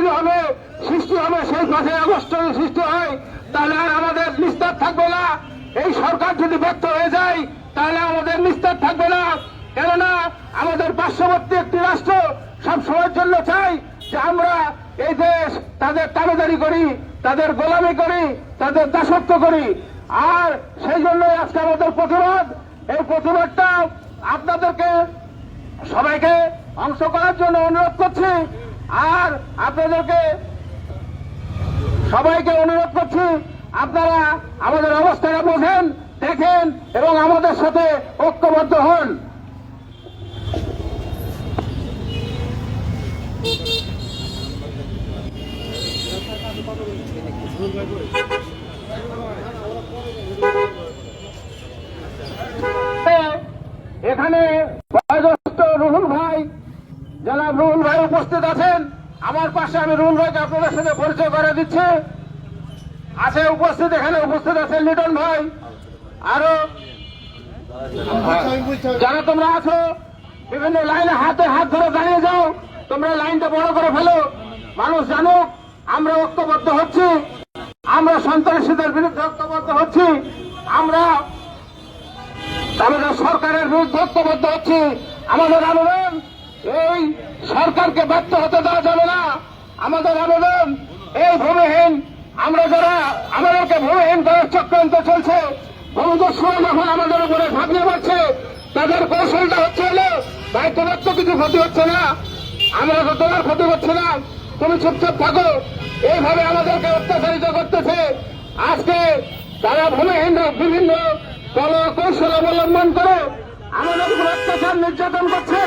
তৈরি হবে সৃষ্টি হবে, সেই পাঁচই আগস্ট সৃষ্টি হয়, তাহলে আর আমাদের নিস্তার থাকবে না। এই সরকার যদি ব্যর্থ হয়ে যায়, তাহলে আমাদের নিস্তার থাকবে না। কেননা আমাদের পার্শ্ববর্তী একটি রাষ্ট্র সব সময়ের জন্য চাই যে আমরা এই দেশ তাদের তাবেদারি করি, তাদের গোলামি করি, তাদের দাসত্ব করি। আর সেই জন্য আজকে আমাদের প্রতিবাদ। এই প্রতিবাদটা আপনাদেরকে সবাইকে অংশ করার জন্য অনুরোধ করছি। আর আপনাদেরকে সবাইকে অনুরোধ করছি, আপনারা আমাদের অবস্থাটা বোঝেন দেখেন এবং আমাদের সাথে ঐক্যবদ্ধ হন। এখানে উপস্থিত আছেন? আমার পাশে আমি রুহুল ভাইকে আপনাদের সাথে পরিচয় করে দিচ্ছি। আছে উপস্থিত, এখানে উপস্থিত আছেন লিটন ভাই। আরও যারা তোমরা আছো, বিভিন্ন লাইনে হাতে হাত ধরে দাঁড়িয়ে যাও, তোমরা লাইনটা বড় করে ফেলো। মানুষ জানুক, আমরা ঐক্যবদ্ধ হচ্ছি। আমরা সন্ত্রাসীদের বিরুদ্ধে ঐক্যবদ্ধ হচ্ছি। আমরা আমাদের সরকারের বিরুদ্ধে ঐক্যবদ্ধ হচ্ছি। আমাদের এই সরকারকে ব্যর্থ হতে দেওয়া যাবে না। আমাদের আবেদন এই ভূমিহীন। আমরা যারা আমাদেরকে ভূমিহীন করার চক্রান্ত চলছে ভূমিদস্যুরা যখন আমাদের উপরে ঝাঁপিয়ে পড়ছে তাদের কৌশলটা হচ্ছে হলো তো কিছু ক্ষতি হচ্ছে না। আমরা তো তোমার ক্ষতি করছে না। তুমি চুপচাপ থাকো। এইভাবে আমাদেরকে অত্যাচারিত করতেছে। আজকে তারা ভূমিহীন বিভিন্ন কলা কৌশল অবলম্বন করে আমাদের উপর অত্যাচার নির্যাতন করছে।